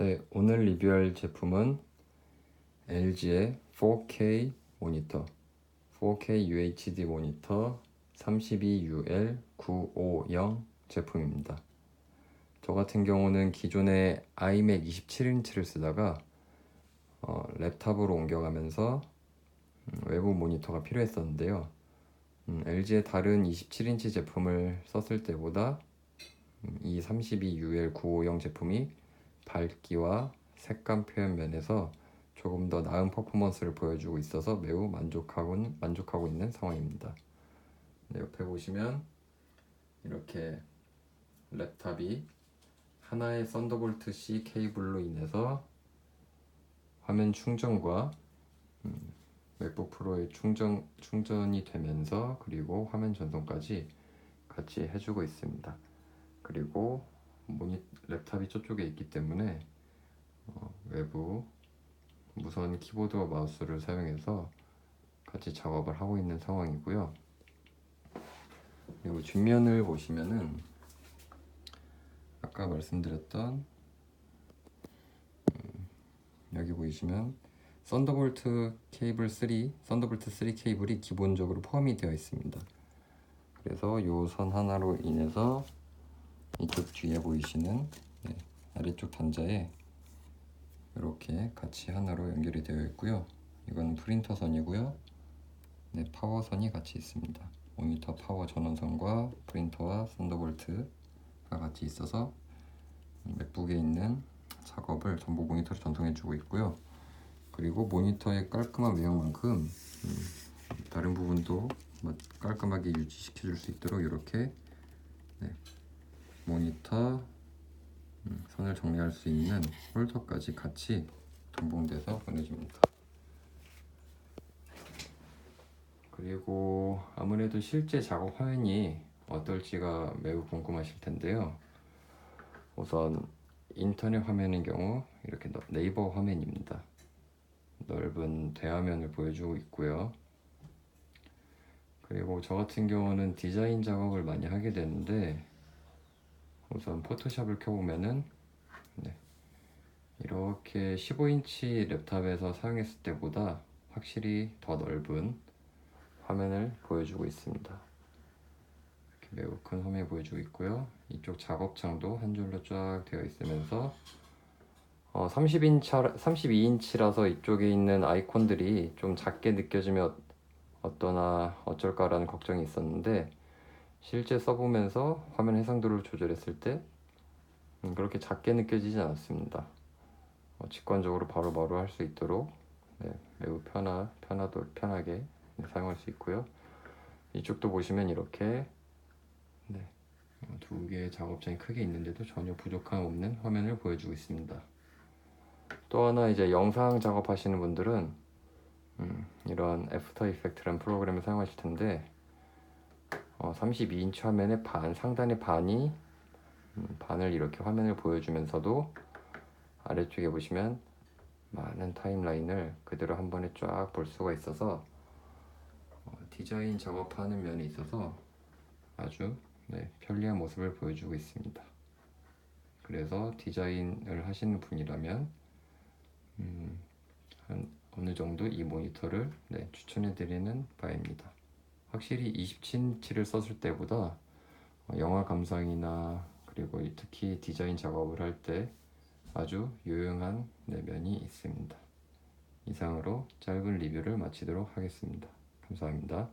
네, 오늘 리뷰할 제품은 LG의 4K 모니터, 4K UHD 모니터 32UL950 제품입니다. 저 같은 경우는 기존에 iMac 27인치를 쓰다가 어, 랩탑으로 옮겨가면서 음, 외부 모니터가 필요했었는데요. 음, LG의 다른 27인치 제품을 썼을 때보다 음, 이 32UL950 제품이 밝기와 색감 표현 면에서 조금 더 나은 퍼포먼스를 보여주고 있어서 매우 만족하고, 만족하고 있는 상황입니다. 네, 옆에 보시면 이렇게 랩탑이 하나의 썬더볼트 C 케이블로 인해서 화면 충전과 음, 맥북 프로의 충전, 충전이 되면서 그리고 화면 전송까지 같이 해주고 있습니다. 그리고 모니 랩탑이 저쪽에 있기 때문에 어, 외부 무선 키보드와 마우스를 사용해서 같이 작업을 하고 있는 상황이고요. 그리고 뒷면을 보시면은 아까 말씀드렸던 음, 여기 보이시면 썬더볼트 케이블 3, 썬더볼트 3 케이블이 기본적으로 포함이 되어 있습니다. 그래서 요선 하나로 인해서 이쪽 뒤에 보이시는 네, 아래쪽 단자에 이렇게 같이 하나로 연결이 되어 있고요. 이거는 프린터 선이고요. 네, 파워 선이 같이 있습니다. 모니터 파워 전원선과 프린터와 썬더볼트가 같이 있어서 맥북에 있는 작업을 전부 모니터로 전송해 주고 있고요. 그리고 모니터의 깔끔한 외형만큼 음, 다른 부분도 뭐 깔끔하게 유지시켜 줄 수 있도록 이렇게 네, 모니터 음, 선을 정리할 수 있는 홀더까지 같이 동봉돼서 보내줍니다. 그리고 아무래도 실제 작업 화면이 어떨지가 매우 궁금하실 텐데요. 우선 인터넷 화면인 경우 이렇게 너- 네이버 화면입니다. 넓은 대화면을 보여주고 있고요. 그리고 저 같은 경우는 디자인 작업을 많이 하게 되는데 우선 포토샵을 켜보면은 네, 이렇게 15인치 랩탑에서 사용했을 때보다 확실히 더 넓은 화면을 보여주고 있습니다. 매우 큰 화면이 보여주고 있고요. 이쪽 작업창도 한 줄로 쫙 되어 있으면서 어, 30인치, 32인치라서 이쪽에 있는 아이콘들이 좀 작게 느껴지면 어떠나 어쩔까라는 걱정이 있었는데 실제 써보면서 화면 해상도를 조절했을 때 음, 그렇게 작게 느껴지지 않았습니다. 어, 직관적으로 바로바로 할 수 있도록 네, 매우 편하, 편하도, 편하게 네, 사용할 수 있고요. 이쪽도 보시면 이렇게 네, 어, 두 개의 작업장이 크게 있는데도 전혀 부족함 없는 화면을 보여주고 있습니다. 또 하나 이제 영상 작업하시는 분들은 음, 이런 애프터 이펙트라는 프로그램을 사용하실 텐데 어, 32인치 화면의 반 상단의 반이 음, 반을 이렇게 화면을 보여주면서도 아래쪽에 보시면 많은 타임라인을 그대로 한 번에 쫙 볼 수가 있어서 어, 디자인 작업하는 면에 있어서 아주 네, 편리한 모습을 보여주고 있습니다. 그래서 디자인을 하시는 분이라면 음, 한 어느 정도 이 모니터를 네, 추천해 드리는 바입니다. 확실히 27인치를 썼을 때보다 어, 영화 감상이나 그리고 이 특히 디자인 작업을 할 때 아주 유용한 네, 면이 있습니다. 이상으로 짧은 리뷰를 마치도록 하겠습니다. 감사합니다.